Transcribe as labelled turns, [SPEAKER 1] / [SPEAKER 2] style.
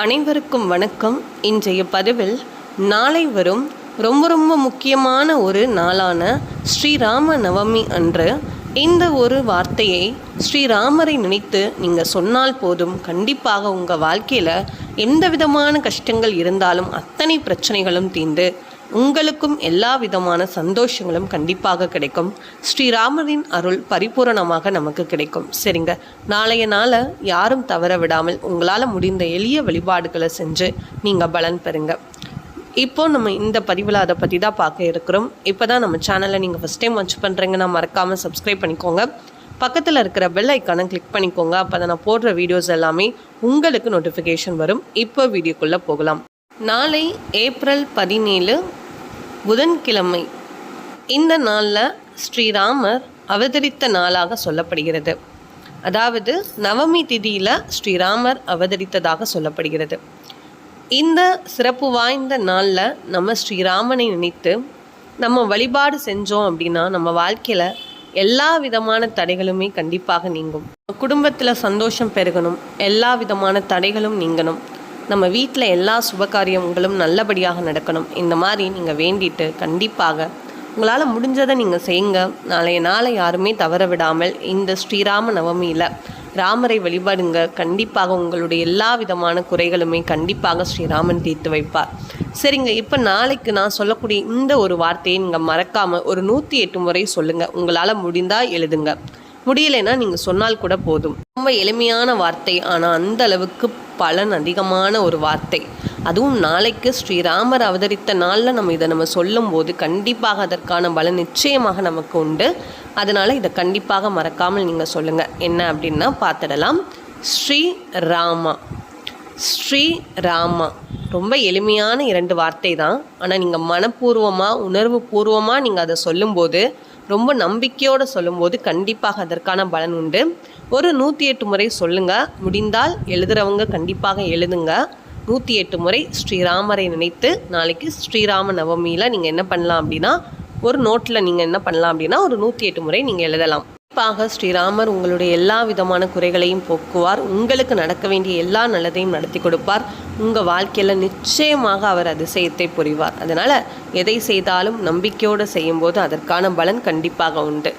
[SPEAKER 1] அனைவருக்கும் வணக்கம். இன்றைய பதிவில் நாளை வரும் ரொம்ப ரொம்ப முக்கியமான ஒரு நாளான ஸ்ரீராம நவமி அன்று இந்த ஒரு வார்த்தையை ஸ்ரீராமரை நினைத்து நீங்கள் சொன்னால் போதும். கண்டிப்பாக உங்கள் வாழ்க்கையில் எந்த விதமான கஷ்டங்கள் இருந்தாலும் அத்தனை பிரச்சனைகளும் தீர்ந்து உங்களுக்கும் எல்லா விதமான சந்தோஷங்களும் கண்டிப்பாக கிடைக்கும். ஸ்ரீராமரின் அருள் பரிபூரணமாக நமக்கு கிடைக்கும். சரிங்க. நாளைய நாளை யாரும் தவற விடாமல் உங்களால் முடிந்த எளிய வழிபாடுகளை செஞ்சு நீங்கள் பலன் பெறுங்க. இப்போ நம்ம இந்த பதிவில் அதை பற்றி தான் பார்க்க இருக்கிறோம். இப்போ தான் நம்ம சேனலை நீங்கள் ஃபஸ்ட் டைம் வாட்ச் பண்ணுறீங்கன்னா மறக்காமல் சப்ஸ்கிரைப் பண்ணிக்கோங்க. பக்கத்தில் இருக்கிற பெல் ஐக்கானை கிளிக் பண்ணிக்கோங்க. அப்போ தான் நான் போடுற வீடியோஸ் எல்லாமே உங்களுக்கு நோட்டிஃபிகேஷன் வரும். இப்போ வீடியோக்குள்ளே போகலாம். நாளை ஏப்ரல் பதினேழு புதன்கிழமை. இந்த நாளில் ஸ்ரீராமர் அவதரித்த நாளாக சொல்லப்படுகிறது. அதாவது நவமி திதியில் ஸ்ரீராமர் அவதரித்ததாக சொல்லப்படுகிறது. இந்த சிறப்பு வாய்ந்த நாளில் நம்ம ஸ்ரீராமனை நினைத்து நம்ம வழிபாடு செஞ்சோம் அப்படின்னா நம்ம வாழ்க்கையில் எல்லா விதமான தடைகளுமே கண்டிப்பாக நீங்கும். குடும்பத்தில் சந்தோஷம் பெருகணும். எல்லா விதமான தடைகளும் நீங்கணும். நம்ம வீட்டில் எல்லா சுபகாரியங்களும் நல்லபடியாக நடக்கணும். இந்த மாதிரி நீங்கள் வேண்டிட்டு கண்டிப்பாக உங்களால் முடிஞ்சதை நீங்கள் செய்யுங்க. நாளைய நாளை யாருமே தவற விடாமல் இந்த ஸ்ரீராம நவமியில் ராமரை வழிபாடுங்க. கண்டிப்பாக உங்களுடைய எல்லா விதமான குறைகளுமே கண்டிப்பாக ஸ்ரீராமன் தீர்த்து வைப்பார். சரிங்க இப்போ நாளைக்கு நான் சொல்லக்கூடிய இந்த ஒரு வார்த்தையை நீங்கள் மறக்காமல் ஒரு நூற்றி எட்டு முறை சொல்லுங்கள் உங்களால் முடிந்தால் எழுதுங்க. முடியலைன்னா நீங்கள் சொன்னால் கூட போதும். ரொம்ப எளிமையான வார்த்தை ஆனால் அந்த அளவுக்கு பலன் அதிகமான ஒரு வார்த்தை. அதுவும் நாளைக்கு ஸ்ரீராமர் அவதரித்த நாளில் நம்ம இதை நம்ம சொல்லும்போது கண்டிப்பாக அதற்கான பலன் நிச்சயமாக நமக்கு உண்டு. அதனால் இதை கண்டிப்பாக மறக்காமல் நீங்கள் சொல்லுங்கள் என்ன அப்படின்னா பார்த்துடலாம். ஸ்ரீ ராமா ஸ்ரீ ராமா ரொம்ப எளிமையான இரண்டு வார்த்தை தான். ஆனால் நீங்கள் மனப்பூர்வமாக உணர்வு பூர்வமாக நீங்கள் அதை சொல்லும்போது ரொம்ப நம்பிக்கையோடு சொல்லும்போது கண்டிப்பாக அதற்கான பலன் உண்டு. ஒரு நூற்றி எட்டு முறை சொல்லுங்கள் முடிந்தால் எழுதுகிறவங்க கண்டிப்பாக எழுதுங்க. நூற்றி எட்டு முறை ஸ்ரீராமரை நினைத்து நாளைக்கு ஸ்ரீராம நவமியில் நீங்கள் என்ன பண்ணலாம் அப்படின்னா ஒரு நோட்டில் நீங்கள் என்ன பண்ணலாம் அப்படின்னா ஒரு நூற்றி எட்டு முறை நீங்கள் எழுதலாம். கண்டிப்பாக ஸ்ரீராமர் உங்களுடைய எல்லா விதமான குறைகளையும் போக்குவார். உங்களுக்கு நடக்க வேண்டிய எல்லா நல்லதையும் நடத்தி கொடுப்பார். உங்கள் வாழ்க்கையில் நிச்சயமாக அவர் அதிசயத்தை புரிவார். அதனால் எதை செய்தாலும் நம்பிக்கையோடு செய்யும்போது அதற்கான பலன் கண்டிப்பாக உண்டு.